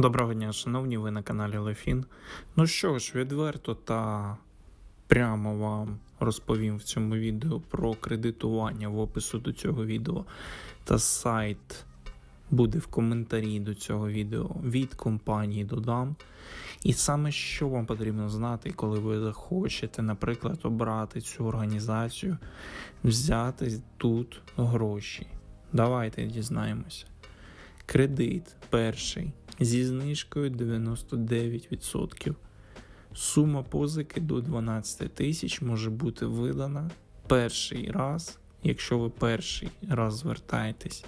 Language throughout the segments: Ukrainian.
Доброго дня, шановні, ви на каналі Лефін. Ну що ж, відверто та прямо вам розповім в цьому відео про кредитування в опису до цього відео та сайт буде в коментарі до цього відео від компанії Додам. І саме що вам потрібно знати, коли ви захочете, наприклад, обрати цю організацію, взяти тут гроші. Давайте дізнаємося. Кредит перший зі знижкою 99%. Сума позики до 12 тисяч може бути видана перший раз, якщо ви перший раз звертаєтесь,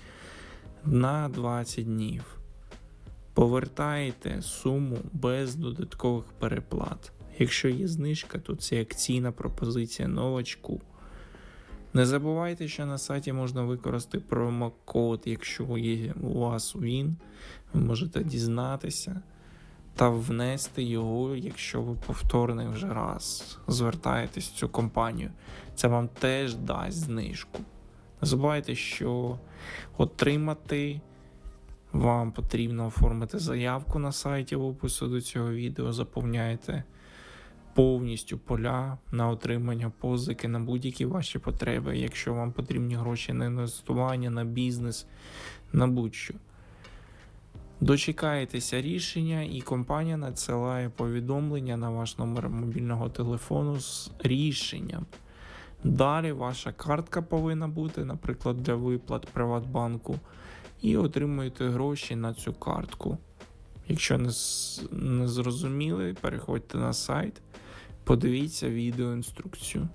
на 20 днів. Повертаєте суму без додаткових переплат. Якщо є знижка, то це акційна пропозиція новачку. Не забувайте, що на сайті можна використати промокод, якщо є у вас він, ви можете дізнатися та внести його, якщо ви повторний вже раз звертаєтесь в цю компанію. Це вам теж дасть знижку. Не забувайте, що отримати вам потрібно оформити заявку на сайті в опису до цього відео, заповняєте повністю поля на отримання позики на будь-які ваші потреби, якщо вам потрібні гроші на інвестування, на бізнес, на будь-що. Дочекаєтеся рішення, і компанія надсилає повідомлення на ваш номер мобільного телефону з рішенням. Далі ваша картка повинна бути, наприклад, для виплат Приватбанку, і отримуєте гроші на цю картку. Якщо не, не зрозуміли, переходьте на сайт, подивіться відеоінструкцію.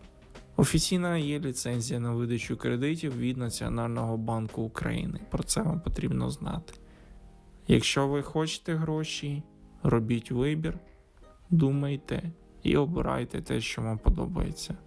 Офіційна є ліцензія на видачу кредитів від Національного банку України. Про це вам потрібно знати. Якщо ви хочете гроші, робіть вибір, думайте і обирайте те, що вам подобається.